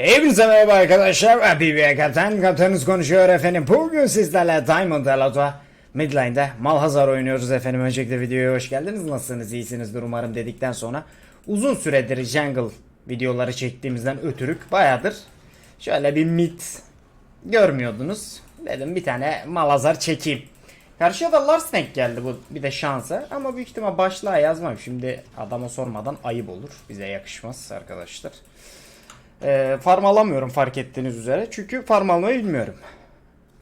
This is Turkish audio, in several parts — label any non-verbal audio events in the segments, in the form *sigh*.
Hepinize merhaba arkadaşlar. BB Kaptan. Kaptanınız konuşuyor efendim. Bugün sizlerle Diamond Elo'da Midline'de Malhazar oynuyoruz efendim. Öncelikle videoya hoş geldiniz. Nasılsınız? İyisinizdir umarım dedikten sonra uzun süredir jungle videoları çektiğimizden ötürük bayadır. Şöyle bir mid görmüyordunuz. Dedim bir tane Malhazar çekeyim. Karşıya da Lars denk geldi bu bir de şansa ama büyük ihtimal başlığa yazmam. Şimdi adama sormadan ayıp olur. Bize yakışmaz arkadaşlar. Ee, farm alamıyorum fark ettiğiniz üzere. Çünkü farm almayı bilmiyorum.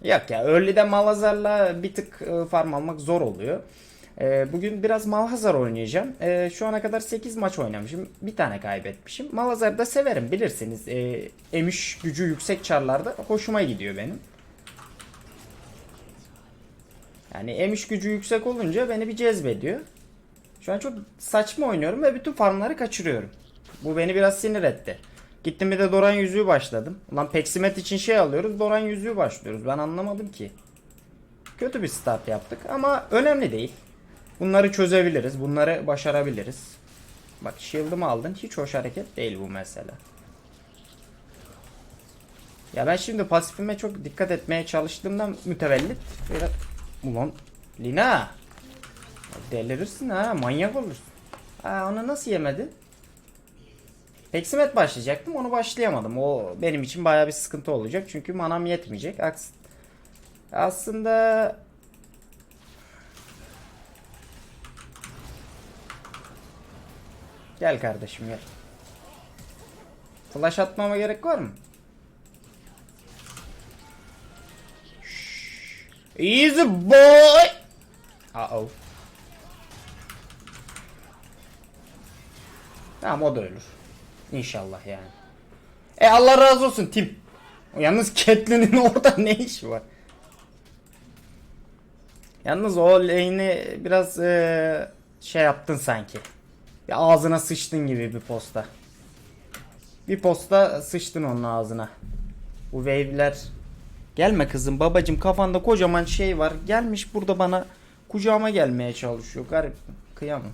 Yok ya early'de Malhazar'la bir tık e, farm almak zor oluyor. Ee, bugün biraz Malhazar oynayacağım. Ee, şu ana kadar 8 maç oynamışım. Bir tane kaybetmişim. Malhazar'ı da severim bilirsiniz. Ee, emiş gücü yüksek çarlarda hoşuma gidiyor benim. Yani emiş gücü yüksek olunca beni bir cezbediyor. Şu an çok saçma oynuyorum ve bütün farmları kaçırıyorum. Bu beni biraz sinir etti. Gittim bir de Doran yüzüğü başladım. Ulan Peksimet için şey alıyoruz. Doran yüzüğü başlıyoruz. Ben anlamadım ki. Kötü bir start yaptık ama önemli değil. Bunları çözebiliriz. Bunları başarabiliriz. Bak shield'ımı aldın. Hiç hoş hareket değil bu mesela. Ya ben şimdi pasifime çok dikkat etmeye çalıştığımdan mütevellit. Biraz... Ulan Lina. Delirirsin ha manyak olursun. Aa, onu nasıl yemedi? Peksimet başlayacaktım onu başlayamadım. O benim için baya bir sıkıntı olacak. Çünkü manam yetmeyecek. Aks aslında Gel kardeşim gel. Flash atmama gerek var mı? Easy boy. Uh oh. Tamam o da ölür. İnşallah yani. E Allah razı olsun Tim. Yalnız Catelyn'in *laughs* orada ne işi var? Yalnız o lane'i biraz eee, şey yaptın sanki. Bir ağzına sıçtın gibi bir posta. Bir posta sıçtın onun ağzına. Bu wave'ler Gelme kızım babacım kafanda kocaman şey var. Gelmiş burada bana kucağıma gelmeye çalışıyor. Garip. Kıyamam.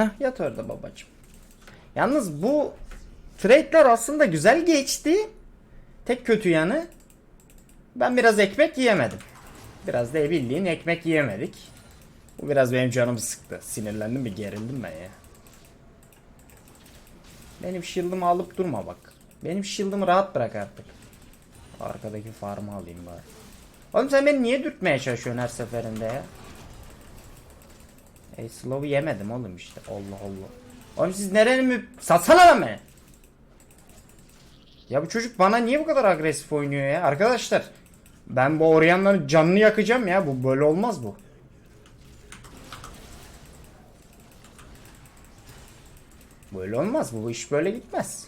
Heh yat orada babacım. Yalnız bu trade'ler aslında güzel geçti. Tek kötü yanı ben biraz ekmek yiyemedim. Biraz da bildiğin ekmek yiyemedik. Bu biraz benim canımı sıktı. Sinirlendim bir gerildim ben ya. Benim shield'ımı alıp durma bak. Benim shield'ımı rahat bırak artık. Arkadaki farmı alayım bari. Oğlum sen beni niye dürtmeye çalışıyorsun her seferinde ya? E slow'u yemedim oğlum işte. Allah Allah. Oğlum siz nerenin mi? Satsana lan beni. Ya bu çocuk bana niye bu kadar agresif oynuyor ya? Arkadaşlar. Ben bu Orion'ların canını yakacağım ya. Bu böyle olmaz bu. Böyle olmaz. Bu iş böyle gitmez.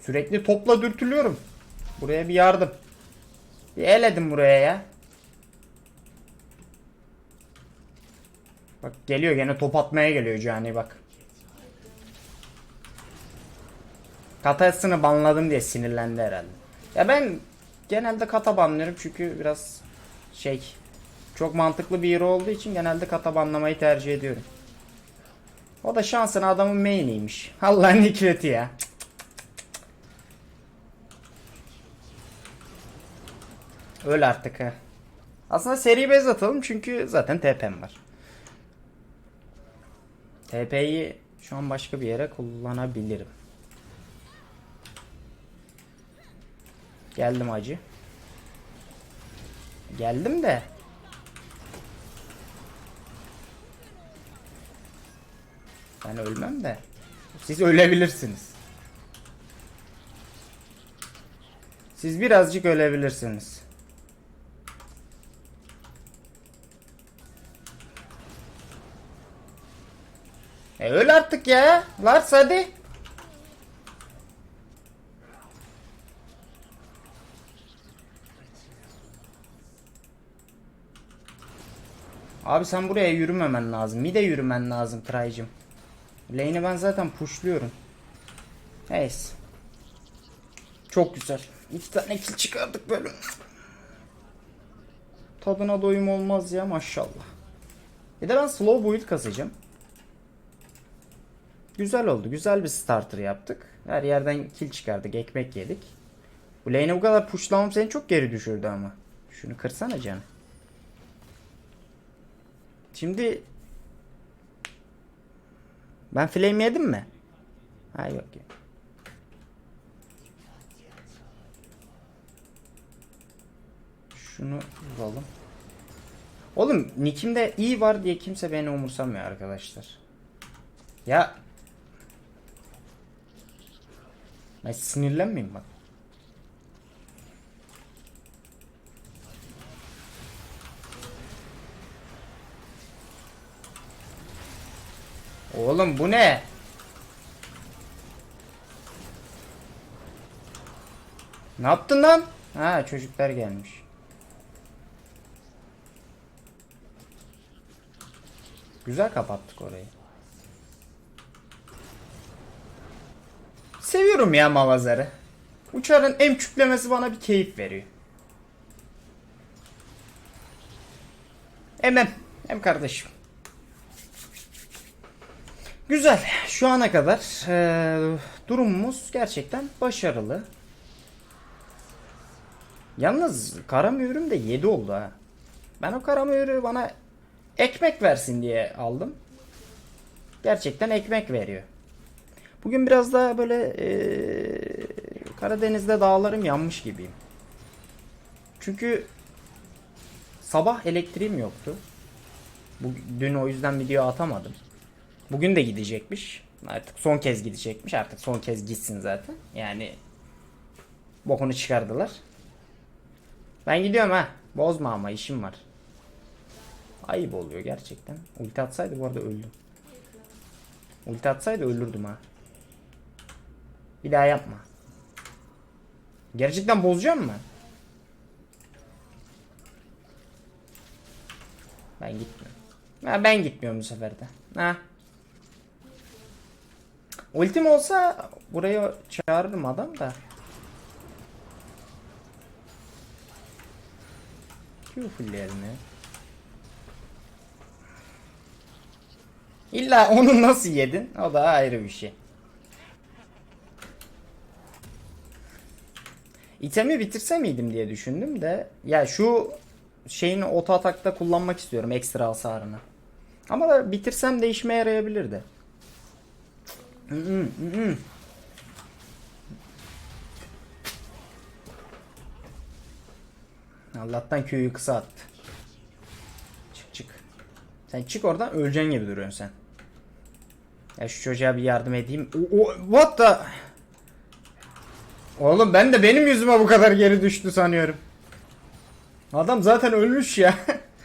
Sürekli topla dürtülüyorum. Buraya bir yardım. Bir el edin buraya ya. Bak geliyor gene top atmaya geliyor Cani bak. Katasını banladım diye sinirlendi herhalde. Ya ben genelde kata banlıyorum çünkü biraz şey çok mantıklı bir hero olduğu için genelde kata banlamayı tercih ediyorum. O da şansına adamın main'iymiş. *laughs* Allah'ın hikmeti ya. Öl artık ha. Aslında seri bez atalım çünkü zaten TP'm var. TP'yi şu an başka bir yere kullanabilirim. Geldim acı. Geldim de. Ben ölmem de. Siz ölebilirsiniz. Siz birazcık ölebilirsiniz. E öl artık ya. Lars hadi. Abi sen buraya yürümemen lazım. Bir de yürümen lazım Traycım. Lane'i ben zaten pushluyorum. Neyse. Çok güzel. İki tane kill çıkardık böyle. Tadına doyum olmaz ya maşallah. Bir de ben slow build kasacağım. Güzel oldu. Güzel bir starter yaptık. Her yerden kill çıkardık. Ekmek yedik. Bu lane'e bu kadar pushlamam seni çok geri düşürdü ama. Şunu kırsana canım. Şimdi ben flame yedim mi? Ha yok yok. Şunu vuralım. Oğlum nickimde iyi var diye kimse beni umursamıyor arkadaşlar. Ya ben sinirlenmeyeyim bak. Oğlum bu ne? Ne yaptın lan? Ha çocuklar gelmiş. Güzel kapattık orayı. Seviyorum ya Malazar'ı. Uçarın emçüklemesi bana bir keyif veriyor. Emem. Hem kardeşim. Güzel. Şu ana kadar eee, durumumuz gerçekten başarılı. Yalnız kara mühürüm de 7 oldu ha. Ben o kara mühürü bana ekmek versin diye aldım. Gerçekten ekmek veriyor. Bugün biraz daha böyle eee, Karadeniz'de dağlarım yanmış gibiyim. Çünkü sabah elektriğim yoktu. Dün o yüzden video atamadım. Bugün de gidecekmiş. Artık son kez gidecekmiş. Artık son kez gitsin zaten. Yani bokunu çıkardılar. Ben gidiyorum ha. Bozma ama işim var. Ayıp oluyor gerçekten. Ulti atsaydı bu arada öldüm. Ulti atsaydı ölürdüm ha. Bir daha yapma. Gerçekten bozacağım mı? Ben gitmiyorum. Ha, ben gitmiyorum bu sefer de. Ha. Ultim olsa buraya çağırırım adam da. Q fulllerini. İlla onu nasıl yedin? O da ayrı bir şey. İtemi bitirse miydim diye düşündüm de ya şu şeyin oto atakta kullanmak istiyorum ekstra hasarını. Ama da bitirsem de işime yarayabilirdi. Allah'tan köyü kısa attı. Çık çık. Sen çık oradan öleceksin gibi duruyorsun sen. Ya şu çocuğa bir yardım edeyim. O, o, what the? Oğlum ben de benim yüzüme bu kadar geri düştü sanıyorum. Adam zaten ölmüş ya.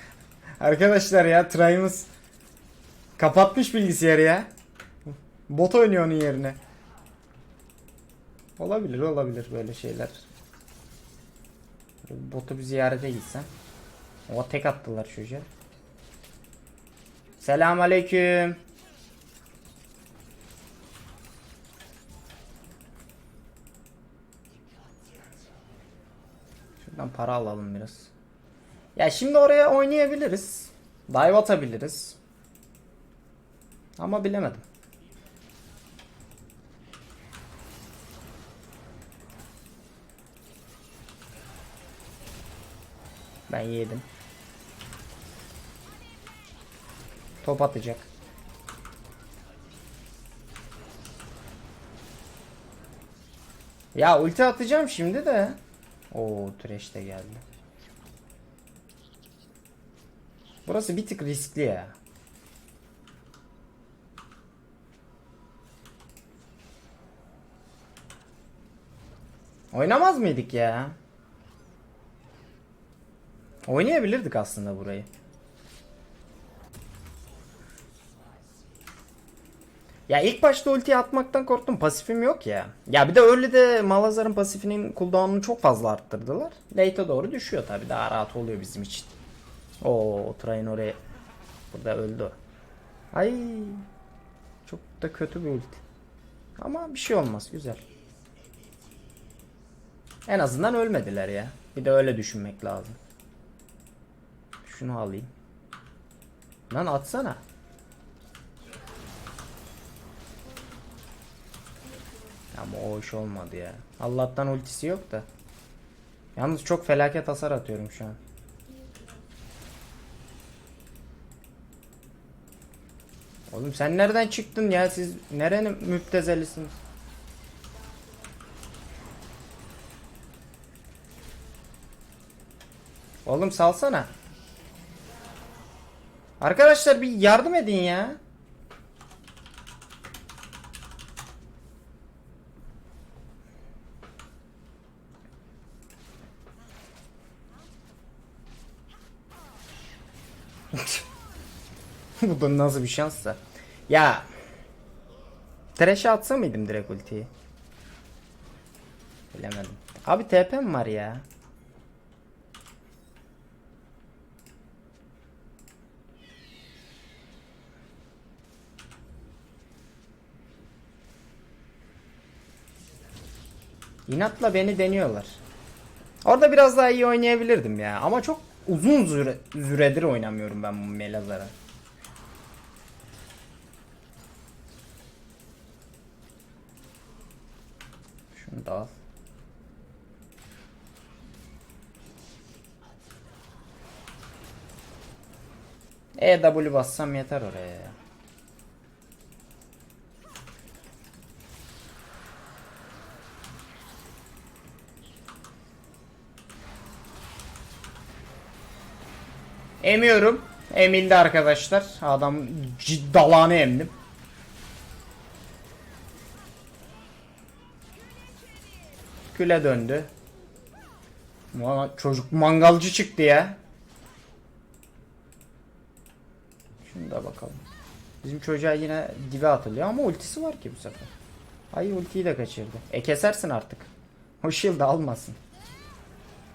*laughs* Arkadaşlar ya Try'ımız kapatmış bilgisayarı ya. Bot oynuyor onun yerine. Olabilir olabilir böyle şeyler. Botu bir ziyarete gitsem. O tek attılar çocuğa. Selam aleyküm. Şuradan para alalım biraz. Ya şimdi oraya oynayabiliriz. Dive atabiliriz. Ama bilemedim. Ben yedim. Top atacak. Ya ulti atacağım şimdi de. Oo trash de geldi. Burası bir tık riskli ya. Oynamaz mıydık ya? Oynayabilirdik aslında burayı. Ya ilk başta ulti atmaktan korktum. Pasifim yok ya. Ya bir de öyle de Malazar'ın pasifinin cooldown'unu çok fazla arttırdılar. Late'e doğru düşüyor tabi. Daha rahat oluyor bizim için. Oo, Train oraya burada öldü. o. Ay. Çok da kötü bir ulti. Ama bir şey olmaz. Güzel. En azından ölmediler ya. Bir de öyle düşünmek lazım. Şunu alayım. Lan atsana. Ama o iş olmadı ya. Allah'tan ultisi yok da. Yalnız çok felaket hasar atıyorum şu an. Oğlum sen nereden çıktın ya? Siz nerenin müptezelisiniz? Oğlum salsana. Arkadaşlar bir yardım edin ya. *laughs* Bu da nasıl bir şanssa. Ya. Trash'e atsa mıydım direkt ultiyi? Bilemedim. Abi TP'm var ya. İnatla beni deniyorlar. Orada biraz daha iyi oynayabilirdim ya. Ama çok uzun süre, süredir oynamıyorum ben bu Melazar'a. Şunu al. EW bassam yeter oraya ya. Emiyorum. Emildi arkadaşlar. Adam ciddalağını emdim. Küle döndü. Çocuk mangalcı çıktı ya. Şunu da bakalım. Bizim çocuğa yine dibe atılıyor ama ultisi var ki bu sefer. Ay ultiyi de kaçırdı. E kesersin artık. O shield'ı almasın.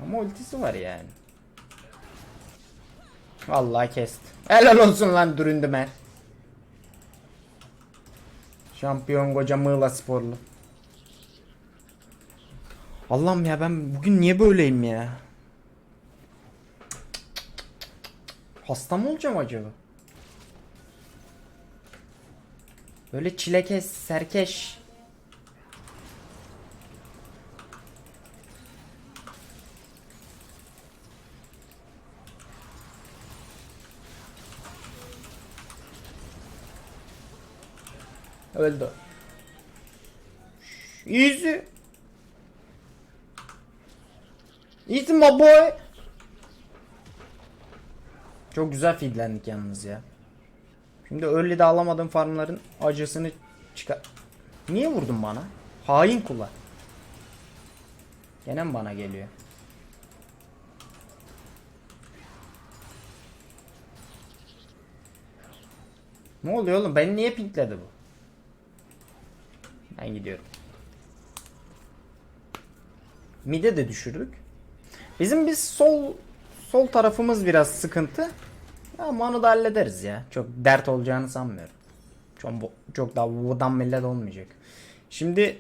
Ama ultisi var yani. Vallahi kesti. Helal olsun lan Düründümer. Şampiyon koca Mığla sporlu. Allah'ım ya ben bugün niye böyleyim ya? Hasta mı olacağım acaba? Böyle çilekes, serkeş. Öldü. Easy. Easy my boy. Çok güzel feedlendik yalnız ya. Şimdi early'de alamadığım farmların acısını çıkar... Niye vurdun bana? Hain kula. Gene mi bana geliyor? Ne oluyor oğlum? Beni niye pinkledi bu? Ben gidiyorum. Mide de düşürdük. Bizim biz sol sol tarafımız biraz sıkıntı. Ama onu da hallederiz ya. Çok dert olacağını sanmıyorum. Çok, çok daha vudan millet olmayacak. Şimdi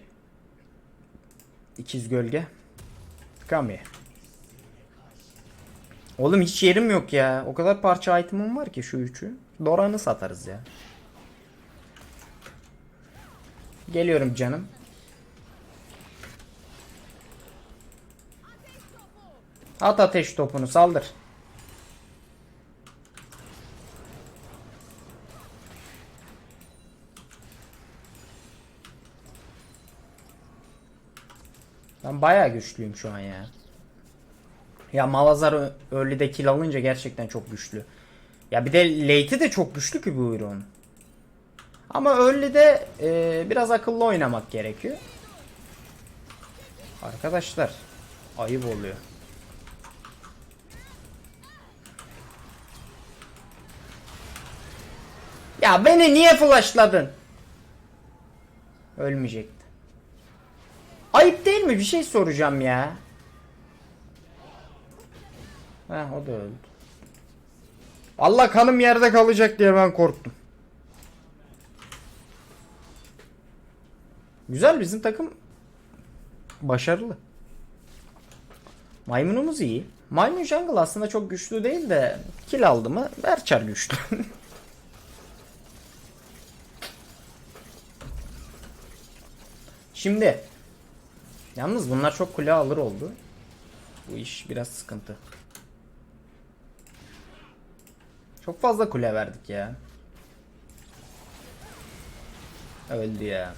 ikiz gölge. Kami. Oğlum hiç yerim yok ya. O kadar parça item'ım var ki şu üçü. Doran'ı satarız ya. Geliyorum canım. At ateş topunu saldır. Ben bayağı güçlüyüm şu an ya. Ya Malazar early'de kill alınca gerçekten çok güçlü. Ya bir de late'i de çok güçlü ki bu Euron. Ama early'de e, biraz akıllı oynamak gerekiyor. Arkadaşlar ayıp oluyor. Ya beni niye flashladın? Ölmeyecekti. Ayıp değil mi? Bir şey soracağım ya. Heh o da öldü. Allah kanım yerde kalacak diye ben korktum. Güzel bizim takım başarılı. Maymunumuz iyi. Maymun jungle aslında çok güçlü değil de kill aldı mı Berçar güçlü. *laughs* Şimdi. Yalnız bunlar çok kule alır oldu. Bu iş biraz sıkıntı. Çok fazla kule verdik ya. Öldü ya.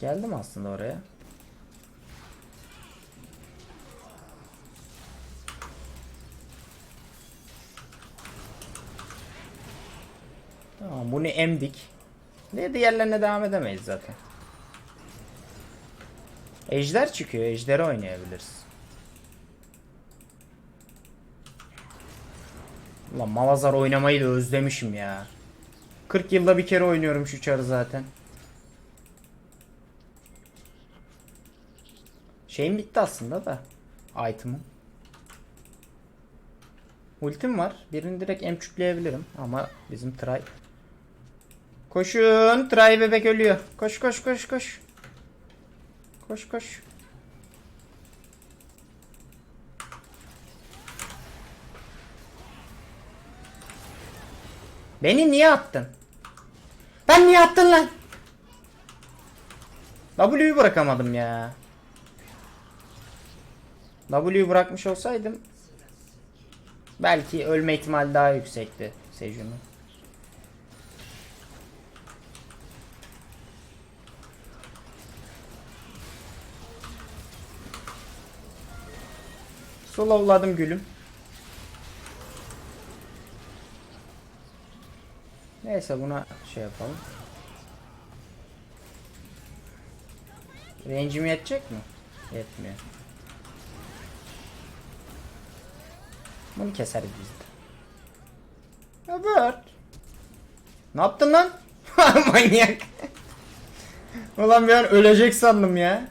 Geldim aslında oraya. Tamam bunu emdik. Ne diğerlerine devam edemeyiz zaten. Ejder çıkıyor. Ejder'i oynayabiliriz. Ulan Malazar oynamayı da özlemişim ya. 40 yılda bir kere oynuyorum şu çarı zaten. Şeyim bitti aslında da. Item'ım. Ultim var. Birini direkt emçükleyebilirim ama bizim try. Koşun. Try bebek ölüyor. Koş koş koş koş. Koş koş. Beni niye attın? Ben niye attın lan? W'yu bırakamadım ya. W'yu bırakmış olsaydım belki ölme ihtimali daha yüksekti Seju'nun. Slowladım gülüm. Neyse buna şey yapalım. Range'im yetecek mi? Yetmiyor. Bunu keseriz biz de. Evet. Ne yaptın lan? *laughs* Manyak. Ulan bir ölecek sandım ya.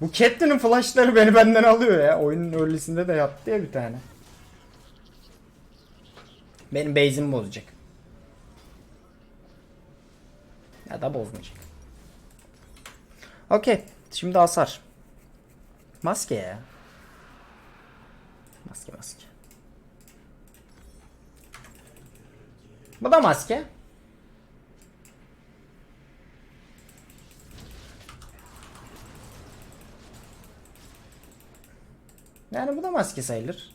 Bu Catelyn'in flashları beni benden alıyor ya. Oyunun early'sinde de yaptı ya bir tane. Benim base'imi bozacak. Ya da bozmayacak. Okey. Şimdi hasar. Maske ya. Maske maske. Bu da maske. Yani bu da maske sayılır.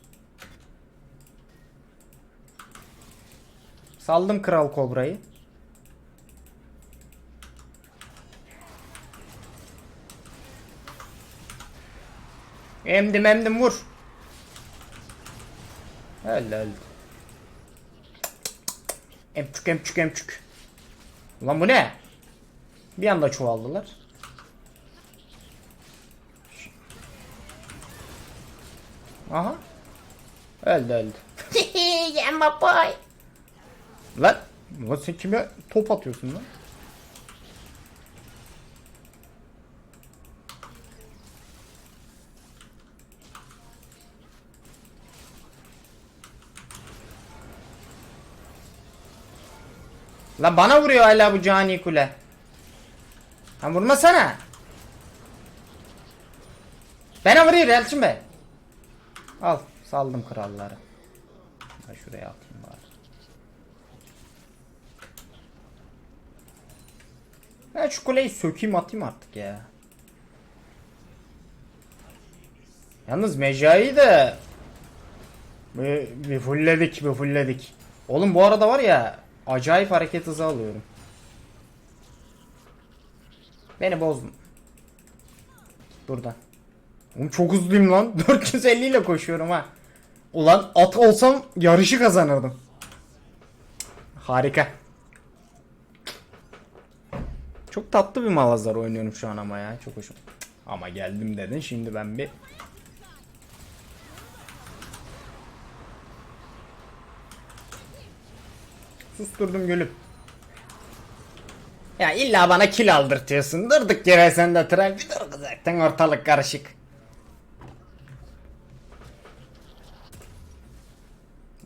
Saldım kral kobrayı. Emdim emdim vur. Öldü öldü. Emçük emçük emçük. Ulan bu ne? Bir anda çoğaldılar. Aha. Öldü öldü. Yemma boy. Lan. Lan sen kime top atıyorsun lan? Lan bana vuruyor hala bu cani kule. Lan vurmasana. Bana vuruyor Elçin Bey. Al saldım kralları. Şuraya atayım bari. Ben şu kuleyi sökeyim atayım artık ya. Yalnız Mecai'yi de bir, bir fullledik bir fullledik. Oğlum bu arada var ya acayip hareket hızı alıyorum. Beni bozdun. Buradan. Oğlum çok hızlıyım lan. *laughs* 450 ile koşuyorum ha. Ulan at olsam yarışı kazanırdım. Harika. Çok tatlı bir malazar oynuyorum şu an ama ya. Çok hoşum. Ama geldim dedin. Şimdi ben bir Susturdum gülüm. Ya illa bana kill aldırtıyorsun. Durduk yere sen de dur zaten ortalık karışık.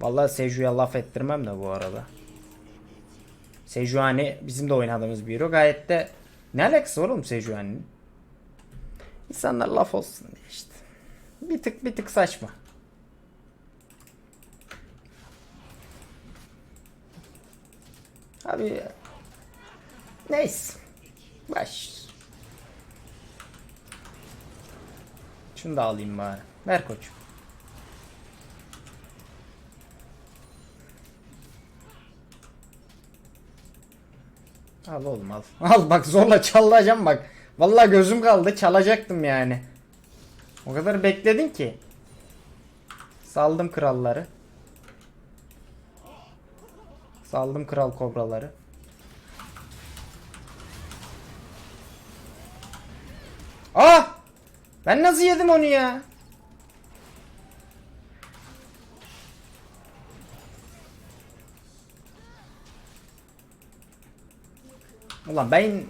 Vallahi Seju'ya laf ettirmem de bu arada. Sejuani bizim de oynadığımız bir hero. Gayet de ne alakası var oğlum Sejuani'nin? İnsanlar laf olsun diye işte. Bir tık bir tık saçma. Abi Neyse. Baş. Şunu da alayım bari. Ver koçum. Al oğlum al. *laughs* Al bak zorla çalacağım bak. Vallahi gözüm kaldı çalacaktım yani. O kadar bekledin ki. Saldım kralları. Saldım kral kobraları. Ah! Ben nasıl yedim onu ya? Ulan ben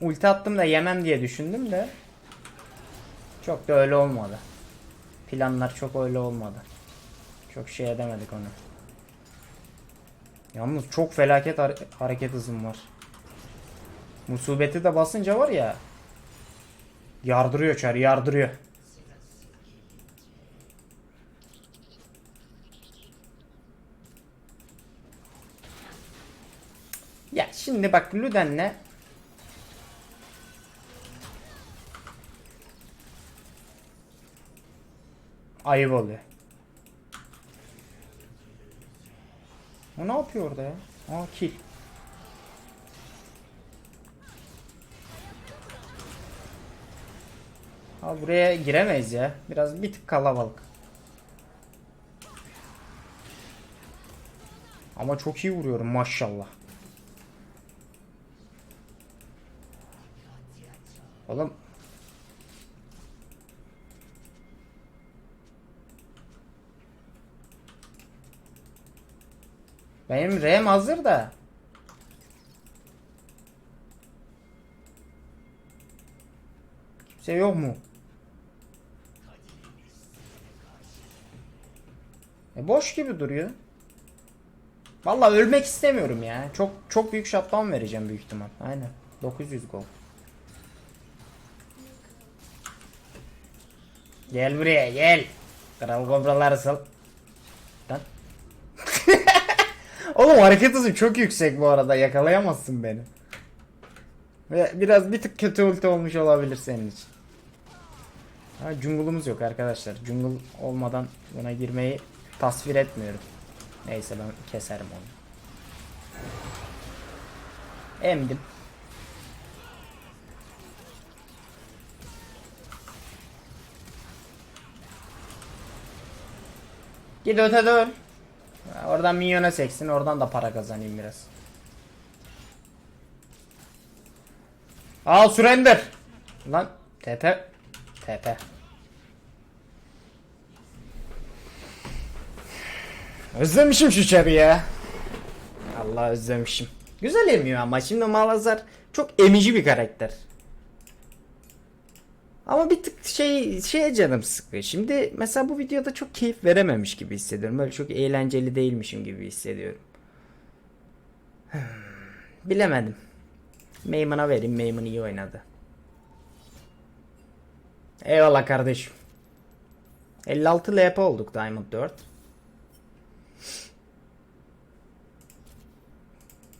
ulti attım da yemem diye düşündüm de çok da öyle olmadı. Planlar çok öyle olmadı. Çok şey edemedik onu. Yalnız çok felaket hare- hareket hızım var. Musibeti de basınca var ya. Yardırıyor çar yardırıyor. Ya şimdi bak Luden'le ayıp oluyor. O ne yapıyor orada ya? Aa kill. Abi buraya giremeyiz ya. Biraz bir tık kalabalık. Ama çok iyi vuruyorum maşallah. Oğlum. Benim RAM hazır da. Kimse yok mu? E boş gibi duruyor. Vallahi ölmek istemiyorum ya. Çok çok büyük shutdown vereceğim büyük ihtimal. Aynen. 900 gol. Gel buraya gel. Kral kobraları sal. Lan. *laughs* Oğlum hareket hızı çok yüksek bu arada. Yakalayamazsın beni. Ve biraz bir tık kötü ulti olmuş olabilir senin için. Ha, jungle'umuz yok arkadaşlar. Jungle olmadan buna girmeyi tasvir etmiyorum. Neyse ben keserim onu. Emdim. Git öl. Ha, Oradan minyona seksin. Oradan da para kazanayım biraz. Al surrender. Lan TP. TP. Özlemişim şu çarı ya. Allah özlemişim. Güzel emiyor ama şimdi Malazar çok emici bir karakter. Ama bir tık şey şeye canım sıkıyor. Şimdi mesela bu videoda çok keyif verememiş gibi hissediyorum. Böyle çok eğlenceli değilmişim gibi hissediyorum. Hmm, Bilemedim. Maymun'a vereyim. Maymun iyi oynadı. Eyvallah kardeşim. 56 LP olduk Diamond 4.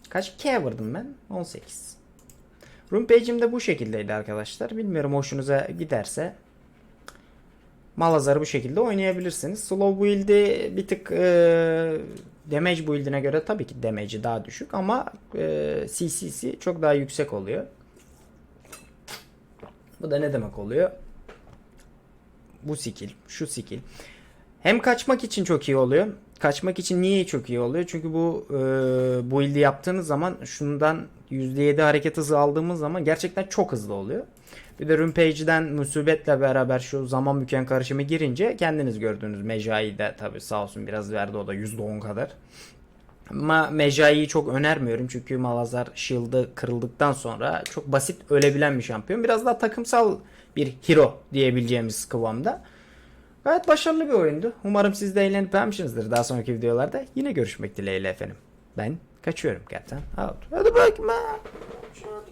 Kaç K vurdum ben? 18. Room page'im de bu şekildeydi arkadaşlar. Bilmiyorum hoşunuza giderse. Malazar'ı bu şekilde oynayabilirsiniz. Slow build'i bir tık e, damage build'ine göre tabii ki damage'i daha düşük ama e, CCC çok daha yüksek oluyor. Bu da ne demek oluyor? Bu skill, şu skill. Hem kaçmak için çok iyi oluyor. Kaçmak için niye çok iyi oluyor? Çünkü bu e, build'i yaptığınız zaman şundan %7 hareket hızı aldığımız zaman gerçekten çok hızlı oluyor. Bir de Rampage'den musibetle beraber şu zaman büken karışımı girince kendiniz gördüğünüz Mejai'yi de tabi sağ olsun biraz verdi o da %10 kadar. Ama Mejai'yi çok önermiyorum çünkü Malazar shield'ı kırıldıktan sonra çok basit ölebilen bir şampiyon. Biraz daha takımsal bir hero diyebileceğimiz kıvamda. Gayet başarılı bir oyundu. Umarım siz de eğlenip beğenmişsinizdir. Daha sonraki videolarda yine görüşmek dileğiyle efendim. Ben kaçıyorum Captain Out. Hadi bakma. Şu an.